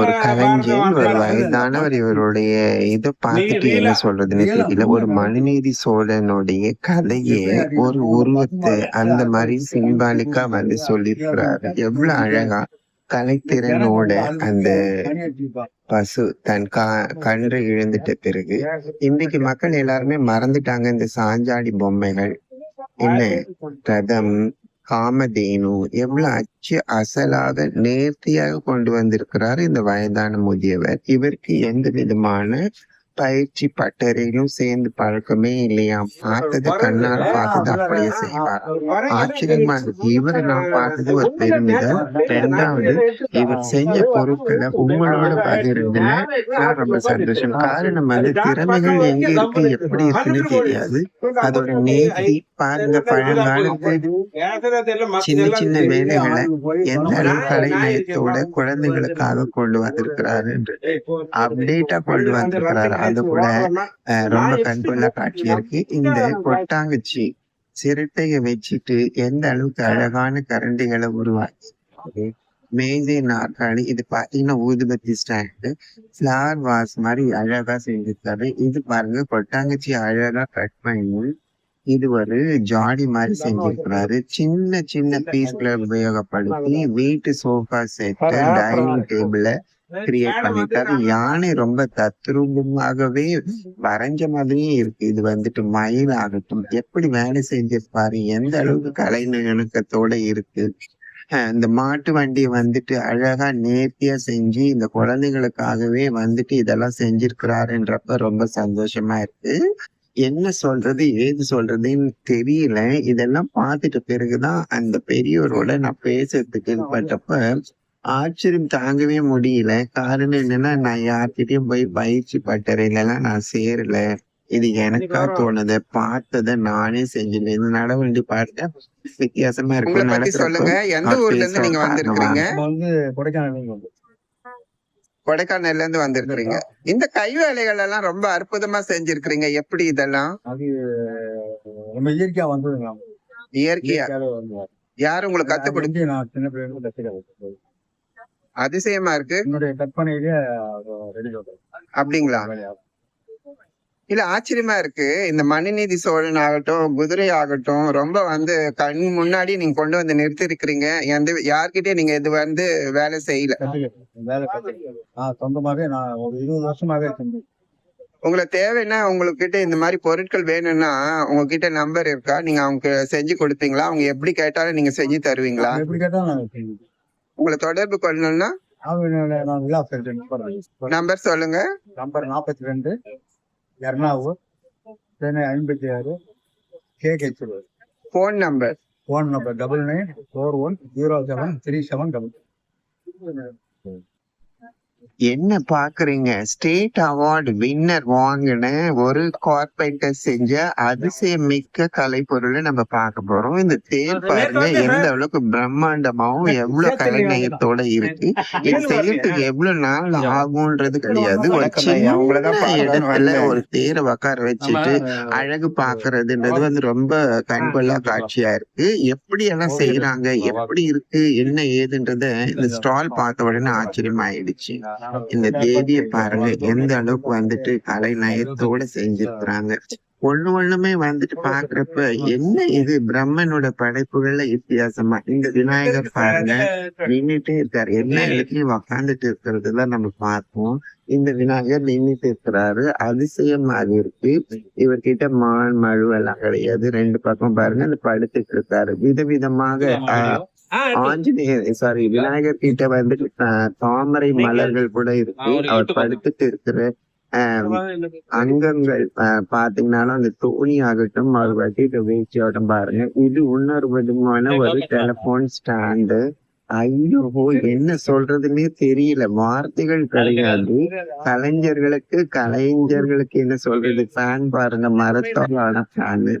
ஒரு கலைஞன், ஒரு வயதானவர் இவருடைய இத பார்த்துட்டு என்ன சொல்றதுன்னே தெரியல. ஒரு மனுநீதி சோழனுடைய கதைய ஒரு உருவத்த அந்த மாரி சிம்பாலிக்கா வந்து சொல்லியிருக்கிறாரு. எவ்வளவு அழகா கலைத்திறனோட அந்த பசு தன் கா கன்றை இழந்துட்ட பிறகு, இன்றைக்கு மக்கள் எல்லாருமே மறந்துட்டாங்க இந்த சாஞ்சாடி பொம்மைகள். என்ன? ரதம், காமதேனு எவ்வளவு அச்சு அசலாக நேர்த்தியாக கொண்டு வந்திருக்கிறார் இந்த வயதான முதியவர். இவருக்கு எந்த விதமான பயிற்சி பட்டறையிலும் சேர்ந்து பழக்கமே இல்லையாம். பார்த்தத கண்ணால பார்த்தத அப்படியே செய்வார். ஆச்சரியமா இருக்கு. இவர நான் பார்த்தது ஒரு பெருமிதம். 2வது இவர் செஞ்ச பொருட்கள உங்களோட பகிர்றதுல நான் ரொம்ப சந்தோஷம். காரணம் வந்து திறமைகள் எங்க இருக்கு, எப்படி இருக்குன்னு தெரியாது. அதோட நேர்த்தி பாருங்க பழங்காலத்து சின்ன சின்ன வேலைகள எந்த அளவு கலைநயத்தோட குழந்தைகளுக்காக கொண்டு வந்திருக்கிறாருன்று அப்டேட்டா கொண்டு வந்திருக்கிறாரு. அது கூட அ ரொம்ப கண்கொள்ளா காட்சியா இருக்கு. இந்த கொட்டாங்குச்சி சிரட்டைய வச்சுட்டு எந்த அளவுக்கு அழகான கரண்டிகள உருவாக்கி மேஜை, நாற்காலி இது பார்த்தீங்கன்னா ஊதுபத்தி ஸ்டாண்டு, ஃப்ளவர் வாஸ் மாரி அழகா செஞ்சிருக்காரு. இது பாருங்க கொட்டாங்குச்சி அழகா கட் பண்ணி இது ஒரு ஜாடி மாரி செஞ்சிருக்கிறாரு. சின்ன சின்ன பீஸ்கள உபயோகப்படுத்தி வீட்டு சோஃபா செட்ட, டைனிங் டேபிள கிரியேட் பண்ணியிருக்காரு. யானை ரொம்ப தத்ரூபமாகவே வரைஞ்ச மாதிரியே இருக்கு. இது வந்துட்டு மயில் ஆகட்டும், எப்படி வேலை செஞ்சிருப்பாரு, எந்த அளவுக்கு கலை நுணுக்கத்தோட இருக்கு. இந்த மாட்டு வண்டிய வந்துட்டு அழகா நேர்த்தியா செஞ்சு இந்த குழந்தைகளுக்காகவே வந்துட்டு இதெல்லாம் செஞ்சிருக்கிறாருன்றப்ப ரொம்ப சந்தோஷமா இருக்கு. என்ன சொல்றது, ஏது சொல்றதுன்னு தெரியல. இதெல்லாம் பார்த்துட்ட பிறகுதான் அந்த பெரியவரோட நான் பேசுறதுக்கு பண்றப்ப ஆச்சரியம் தாங்கவே முடியல. காரணம் என்னன்னா, நான் யார்கிட்டயும் போய் பயிற்சி பட்டறையிலலாம் நான் சேரல. இது எனக்கா தோணுத, பார்த்தத நானே செஞ்சேன். இந்த நடவண்டி பார்த்தா வித்தியாசமா நடக்கிறப்போ சொல்லுங்க. எந்த ஊர்ல இருந்து நீங்க காரணமா வந்திருக்கிறீங்க? நம்ம வந்து கொடைக்கானல்ல இருந்து வந்திருக்கிறீங்க. இந்த கை வேலைகள் எல்லாம் ரொம்ப அற்புதமா செஞ்சிருக்கிறீங்க. எப்படி இதெல்லாம்? அது நம்ம இயற்கையா வந்ததுங்க. இயற்கையா. யாரு உங்களுக்கு கத்து அது கொடு வந்து நான் சின்ன கத்துக்கிறது. அதிசயமா இருக்கு. என்னுடைய. அப்படிங்களா? இல்ல ஆச்சரியமா இருக்கு. இந்த மனுநீதி சோழன் ஆகட்டும், குதிரை ஆகட்டும், ரொம்ப வந்து கண் முன்னாடி நீங்க கொண்டு வந்து நிறுத்தியிருக்கிறீங்க. எந்த யார்கிட்டயும் நீங்க இது வந்து வேலை செய்யல. சொந்தமாவே நான் ஒரு 20 வருஷமாவே. உங்களுக்கு தேவைன்னா உங்ககிட்ட இந்த மாதிரி பொருட்கள் வேணும்னா உங்ககிட்ட நம்பர் இருக்கா? நீங்க அவங்க செஞ்சு கொடுப்பீங்களா? அவங்க எப்படி கேட்டாலும் நீங்க செஞ்சு தருவீங்களா? எப்படி கேட்டாலும். உங்களை தொடர்பு கொள்ளணும்னா நம்பர் சொல்லுங்க. Number 42 Ernavur Chennai 56 KH road. Phone number. Phone number double nine four one zero seven three seven double என்ன பாக்குறீங்க? ஸ்டேட் அவார்ட் வின்னர் வாங்குன ஒரு கார்பெண்டர் செஞ்ச அதிசயமிக்க கலைப்பொருள நம்ம பார்க்க போறோம். இந்த தேர் பாருங்க எந்த அளவுக்கு பிரம்மாண்டமாவும், எவ்வளவு கலைநயத்தோட இருக்கு. இது செய்யறதுக்கு எவ்வளவு நாள் ஆகும்ன்றது கிடையாது. ஒரு. சின்ன இடத்துல. ஒரு தேர உட்கார வச்சுட்டு அழகு பார்க்கிறதுன்றது வந்து ரொம்ப கண்கொள்ளா காட்சியா இருக்கு. எப்படி எல்லாம் செய்யறாங்க, எப்படி இருக்கு, என்ன ஏதுன்றத இந்த ஸ்டால் பார்த்த உடனே ஆச்சரியமாயிடுச்சு. இந்த தேவிய பாருங்க எந்த அளவுக்கு வந்துட்டு கலை நயத்தோட செஞ்சிருக்கிறாங்க. ஒண்ணு ஒண்ணுமே வந்துட்டு பாக்குறப்ப என்ன இது பிரம்மனோட படைப்புகள்ல வித்தியாசமா இந்த விநாயகர் பாருங்க நின்னுட்டே இருக்காரு. எல்லா இடத்துலயும் உக்காந்துட்டு இருக்கிறதுதான் நம்ம பார்ப்போம். இந்த விநாயகர் நின்னுட்டு இருக்கிறாரு. அதிசயமாக இருக்கு. இவர்கிட்ட மான், மழு எல்லாம் கிடையாது. 2 பக்கம் பாருங்க அந்த படுத்துட்டு இருக்காரு. விதவிதமாக ஆஞ்சநேயர் சாரி விநாயகர் கிட்ட வந்துட்டு அஹ் தாமரை மலர்கள் கூட இருக்கு. அவர் படுத்துட்டு இருக்கிற அங்கங்கள் பாத்தீங்கன்னாலும் அந்த தோணி ஆகட்டும் அவர் வட்டிட்டு வீழ்ச்சியாகட்டும் பாருங்க. இது இன்னொரு விதமான ஒரு டெலிபோன் ஸ்டாண்டு. ஐயோ! என்ன சொல்றதுன்னே தெரியல. வார்த்தைகள் கிடையாது. கலைஞர்களுக்கு கலைஞர்களுக்கு என்ன சொல்றது? ஃபேன் பாருங்க மரத்தால் ஆன ஃபேனு.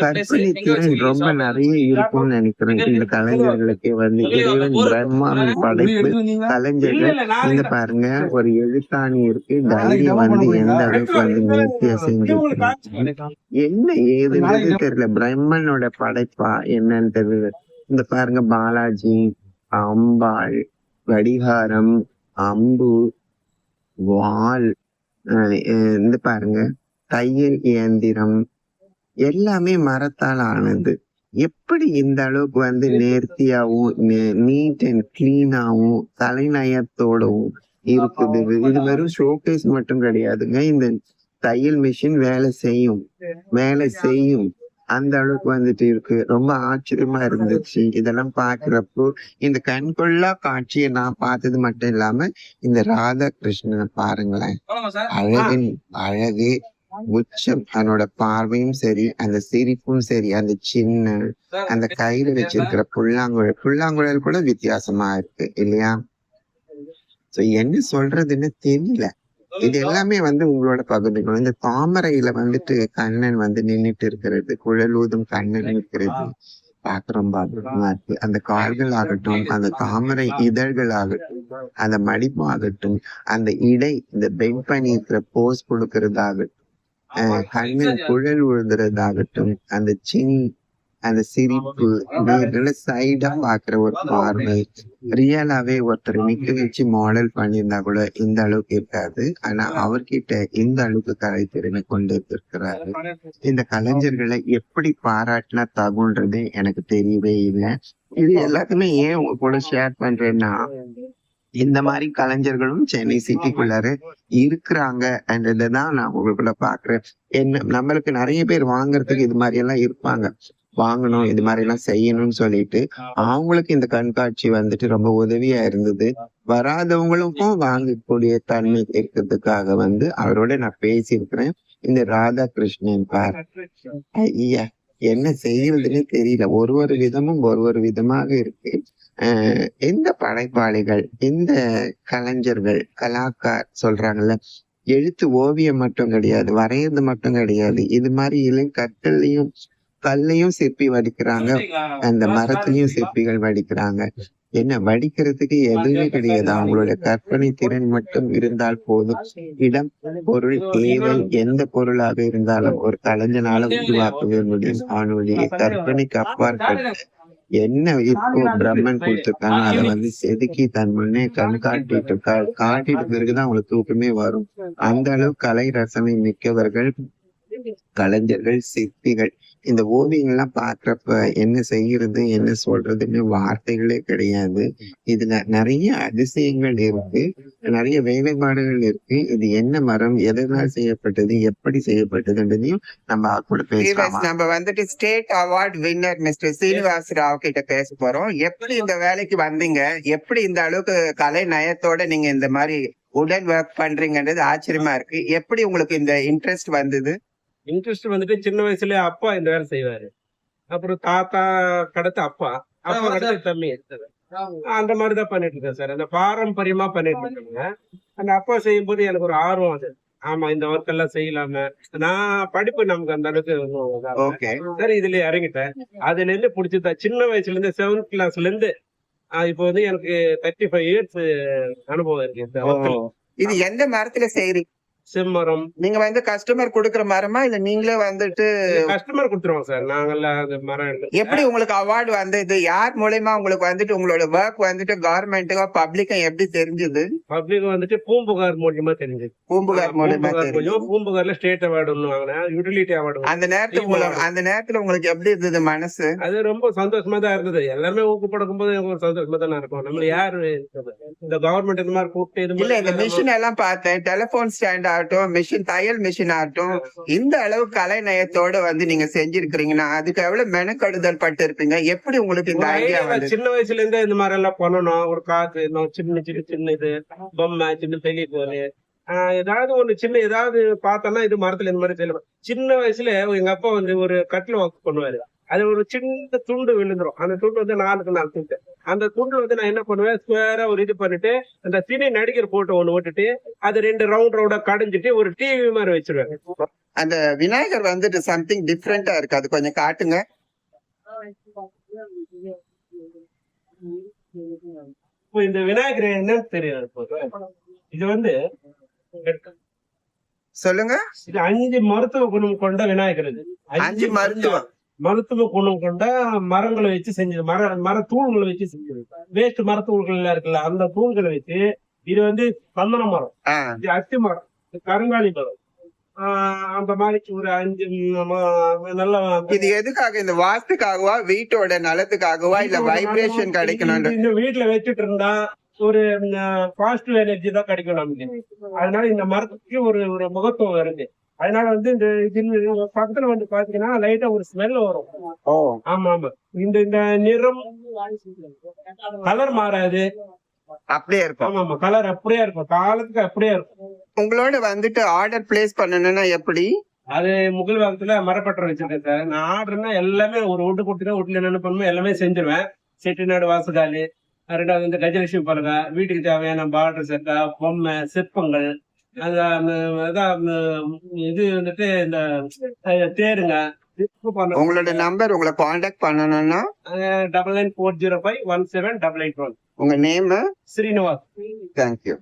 கற்பனை திறன் ரொம்ப நிறைய இருக்கும்னு நினைக்கிறேன். இந்த கலைஞர்களுக்கு வந்து இறைவன் பிரம்மாவின் படைப்பு கலைஞர்கள் இங்க பாருங்க ஒரு எழுத்தாணி இருக்கு. டைரி வந்து எந்த அளவுக்கு வந்து நேர்த்தியா செஞ்சிருக்காங்க. என்ன ஏதுன்றது தெரியல. பிரம்மனோட படைப்பா என்னன்னு தெரியல. இந்த பாருங்க பாலாஜி அம்பாள் வடிகாரம் அம்பு வால் அஹ் இந்த பாருங்க. தையல் இயந்திரம் எல்லாமே மரத்தால் ஆனது. எப்படி இந்த அளவுக்கு வந்து நேர்த்தியாவும் நீட் அண்ட் கிளீனாவும் தலைநயத்தோடவும் இருக்குது? இது வெறும் ஷோகேஸ் மட்டும் கிடையாதுங்க. இந்த தையல் மிஷின் வேலை செய்யும். வேலை செய்யும். அந்த அளவுக்கு வந்துட்டு இருக்கு. ரொம்ப ஆச்சரியமா இருந்துச்சு. இதெல்லாம் பாக்குறப்போ இந்த கண்கொள்ளா காட்சியை நான் பார்த்தது மட்டும் இல்லாம இந்த ராதா கிருஷ்ணனை பாருங்களேன் அழகின் அழகு உச்சம் அவனோட பார்வையும் சரி அந்த சிரிப்பும் சரி அந்த சின்ன அந்த கையில வச்சிருக்கிற புல்லாங்குழல் புல்லாங்குழல் கூட வித்தியாசமா இருக்கு இல்லையா? சோ என்ன சொல்றதுன்னு தெரியல. இது எல்லாமே வந்து உங்களோட பகுதிகள் இந்த தாமரையில வந்துட்டு கண்ணன் வந்து நின்னுட்டு இருக்கிறது குழலூதும் கண்ணன் இருக்கிறது பார்க்க ரொம்ப அற்புதமா இருக்கு. அந்த கால்கள் ஆகட்டும் அந்த தாமரை இதழ்கள் ஆகட்டும் அந்த மடிப்பு ஆகட்டும் அந்த இடை இந்த பெண்ட் பண்ணி இருக்கிற போஸ் கொடுக்கறதாகட்டும் கண்ணில் குழல் விழுதுறதாகட்டும் அந்த சின் அந்த சிரிப்பு சைடா பாக்குற ஒரு பார்வை. ரியலாவே ஒருத்தர் நிக்க வச்சு மாடல் பண்ணியிருந்தா கூட இந்த அளவுக்கு இருக்காது. ஆனா அவர்கிட்ட இந்த அளவுக்கு கலைத்திறனை கொண்டு இருக்கிறாரு இந்த கலைஞர்களை எப்படி பாராட்டினா தகுன்றது எனக்கு தெரியவே இல்லை. இது எல்லாத்தையுமே ஏன் உங்க கூட ஷேர் பண்றேன்னா இந்த மாதிரி கலைஞர்களும் சென்னை சிட்டிக்குள்ளார இருக்கிறாங்க தான் நான் உங்களுக்குள்ள பாக்குறேன். என்ன நம்மளுக்கு நிறைய பேர் வாங்குறதுக்கு இது மாதிரி எல்லாம் இருப்பாங்க. வாங்கணும் இது மாதிரி எல்லாம் செய்யணும்னு சொல்லிட்டு அவங்களுக்கு இந்த கண்காட்சி வந்துட்டு ரொம்ப உதவியா இருந்தது. வராதவங்களுக்கும் வாங்கக்கூடிய தன்மை இருக்கிறதுக்காக வந்து அவரோட நான் பேசியிருக்கிறேன். இந்த ராதாகிருஷ்ணன் பார். ஐயா என்ன செய்யறதுன்னே தெரியல. ஒரு ஒரு விதமும் ஒரு ஒரு விதமாக இருக்கு. எந்த படைப்பாளிகள் எந்த கலைஞர்கள் கலாக்கார் சொல்றாங்கல்ல எழுத்து ஓவியம் மட்டும் கிடையாது வரையறது மட்டும் கிடையாது. இது மாதிரி இளம் கற்கள்லையும் கல்லையும் சிற்பி வடிக்கிறாங்க. அந்த மரத்துலயும் சிற்பிகள் வடிக்கிறாங்க. என்ன வடிக்கிறதுக்கு எதுவுமே கிடையாது. அவங்களோட கற்பனை திறன் மட்டும் இருந்தால் போதும். இடம் பொருள் தேவை எந்த பொருளாக இருந்தாலும் ஒரு கலைஞனால உருவாக்கவே முடியும் அவனுடைய கற்பனைக்கு அப்பாற்பட்டு என்ன இப்போ பிரம்மன் கொடுத்திருக்கானோ அதை வந்து செதுக்கி தன் முன்னே கண் காட்டிட்டு காட்டிட்டு பிறகுதான் அவங்களுக்கு தூக்கமே வரும். அந்த அளவு கலை ரசனை மிக்கவர்கள் கலைஞர்கள் சிற்பிகள் இந்த ஓவியங்கள்லாம் பாக்குறப்ப என்ன செய்யறது என்ன சொல்றதுன்னு வார்த்தைகளே கிடையாது. இதுல நிறைய அதிசயங்கள் இருக்கு நிறைய வேலைப்பாடுகள் இருக்கு. இது என்ன மரம் எதனால் செய்யப்பட்டது எப்படி செய்யப்பட்டதுன்றதையும் நம்ம கூட பேசலாமா? நம்ம வந்துட்டு state award winner mister Srinivas Rao கிட்ட பேச போறோம். எப்படி இந்த வேலைக்கு வந்தீங்க? எப்படி இந்த அளவுக்கு கலை நயத்தோட நீங்க இந்த மாதிரி உடன் ஒர்க் பண்றீங்கன்றது ஆச்சரியமா இருக்கு. எப்படி உங்களுக்கு இந்த இன்ட்ரெஸ்ட் வந்தது? இன்ட்ரெஸ்ட் வந்துட்டு சின்ன வயசுல அப்பா இந்த வேலை செய்வாரு. அப்புறம் தாத்தா கடத்து அப்பா. அப்பா கடத்து தம்பி அந்த மாதிரி தான் பண்ணிட்டு இருக்கேன் சார். அந்த பாரம்பரியமா பண்ணிட்டு இருக்கேங்க. அந்த அப்பா செய்யும் போது எனக்கு ஒரு ஆர்வம் அது. ஆமா இந்த ஒர்க் எல்லாம் செய்யலாமே. நான் படிப்பு நமக்கு அந்த அளவுக்கு சரி இதுல இறங்கிட்டேன். அதுல இருந்து பிடிச்சதா சின்ன வயசுல இருந்து செவன்த் கிளாஸ்ல இருந்து இப்போ வந்து எனக்கு தேர்ட்டி ஃபைவ் இயர்ஸ் அனுபவம் இருக்கு. இது எந்த மரத்துல செய்றீங்க? செம்மரம் நீங்க வந்து கஸ்டமர் கொடுக்குற மரமா? இல்ல நீங்களே வந்துட்டு கஸ்டமர் கொடுத்துருவோம் சார். நாங்கெல்லாம் அந்த மரம் எப்படி உங்களுக்கு அவார்டு வந்தது? யார் மூலயமா உங்களுக்கு வந்துட்டு உங்களோட ஒர்க் வந்துட்டு கவர்மெண்ட்டுக்கும் பப்ளிக்கும் எப்படி தெரிஞ்சது? பப்ளிக் வந்துட்டு பூம்புகார் மூலியமா தெரிஞ்சது. பூம்புகார் மூலயமா தெரிஞ்சது. மூலியமா பூம்புகார்ல ஸ்டேட் அவார்டு ஒண்ணு வாங்கினேன். யூட்டிலிட்டி அவார்டு அந்த நேரத்துல உங்களுக்கு அந்த நேரத்துல உங்களுக்கு எப்படி இருந்தது மனசு? அது ரொம்ப சந்தோஷமா தான் இருந்தது. எல்லாமே ஊக்கப்படுக்கும் போது எனக்கு ஒரு சந்தோஷமா தானே இருக்கும். நம்ம யாரு இந்த கவர்மெண்ட் இந்த மாதிரி கூப்பிட்டு இல்ல இந்த மிஷின் எல்லாம் பார்த்தேன். டெலிபோன் ஸ்டாண்ட் ஆகட்டும் மிஷின் தையல் மிஷின் ஆகட்டும் இந்த அளவு கலை நயத்தோட வந்து நீங்க செஞ்சிருக்கிறீங்கன்னா அதுக்கு எவ்வளவு மெனக்கடுதல் பட்டு இருப்பீங்க எப்படி உங்களுக்கு இந்த ஐடியா வந்து சின்ன வயசுல இருந்தே இந்த மாதிரி எல்லாம் பண்ணணும். ஒரு காத்து சின்ன சின்ன சின்ன இது பொம்மை சின்ன டெலிபோனு ஏதாவது ஒண்ணு சின்ன ஏதாவது பார்த்தோம்னா இது மரத்துல இந்த மாதிரி செய்யலாம். சின்ன வயசுல எங்க அப்பா வந்து ஒரு கட்டில் ஒர்க் பண்ணுவாரு. அது ஒரு சின்ன துண்டு விழுந்துரும். அந்த துண்டு வந்து நாலுக்கு நாலு துண்டு. அந்த துண்டு வந்து நான் என்ன பண்ணுவேன்? ஸ்கொயரா ஒரு இது பண்ணிட்டு அந்த சினி நடிகர் போட்டோ ஒண்ணு விட்டுட்டு அது ரெண்டு ரவுண்ட் ரவுண்டா கடைஞ்சிட்டு ஒரு டிவி மாதிரி வச்சிருவேன். அந்த விநாயகர் வந்துட்டு சம்திங் டிஃப்ரெண்டா இருக்கு. அது கொஞ்சம் காட்டுங்க. இந்த விநாயகர் என்னன்னு தெரியாது. இது வந்து சொல்லுங்க. இது அஞ்சு மருத்துவ குணம் கொண்ட விநாயகர் இது. அஞ்சு மருத்துவம். மருத்துவ குணம் கொண்ட மரங்களை வச்சு செஞ்சது. மர மர தூள்களை வச்சு செஞ்சது. வேஸ்ட் மரத்தூள்கள் எல்லாம் இருக்குல்ல அந்த தூள்களை வச்சு இது வந்து சந்தன மரம். இது அத்தி மரம். இது கருங்காலி மரம். ஆஹ் அந்த மாதிரி ஒரு அஞ்சு ம- நல்ல இது எதுக்காக? இந்த வாஸ்துக்காகவா வீட்டோட நலத்துக்காகவா? இல்ல வைப்ரேஷன் கிடைக்கணும் இந்த வீட்டுல வச்சுட்டு இருந்தா ஒரு பாசிட்டிவ் எனர்ஜி தான் கிடைக்கும் நமக்கு. அதனால இந்த மரத்துக்கு ஒரு ஒரு முகத்துவம் இருக்கு அதனால வந்து இந்த இது பக்கத்துல வந்து பாத்தீங்கன்னா லைட்டா ஒரு ஸ்மெல் வரும். ஆமா ஆமா. இந்த இந்த நிறம் கலர் மாறாது. அப்படியே இருக்கும். ஆமா ஆமா. கலர் அப்படியே இருக்கும். காலத்துக்கு அப்படியே இருக்கும். உங்களோட வந்துட்டு ஆர்டர் பிளேஸ் பண்ணணும்னா எப்படி? அது முகல் வாகத்துல மரப்பட்டறை வச்சிருக்கேன் சார். நான் ஆர்டர்னா எல்லாமே ஒரு ஒட்டு கொடுத்துட்டா வீட்டுல என்னென்ன பண்ணுமோ எல்லாமே செஞ்சிருவேன். செட்டிநாடு வாசுகாலி ரெண்டாவது வந்து கஜலட்சுமி பலகா. வீட்டுக்கு தேவையான பார்டர் செட்டா பொம்மை சிற்பங்கள். இது வந்துட்டு இந்த தேருங்க உங்களோட நம்பர் உங்களை காண்டாக்ட் பண்ணணும்னா? Double nine four zero five one seven double eight one உங்க நேம் ஸ்ரீனிவாஸ். Thank you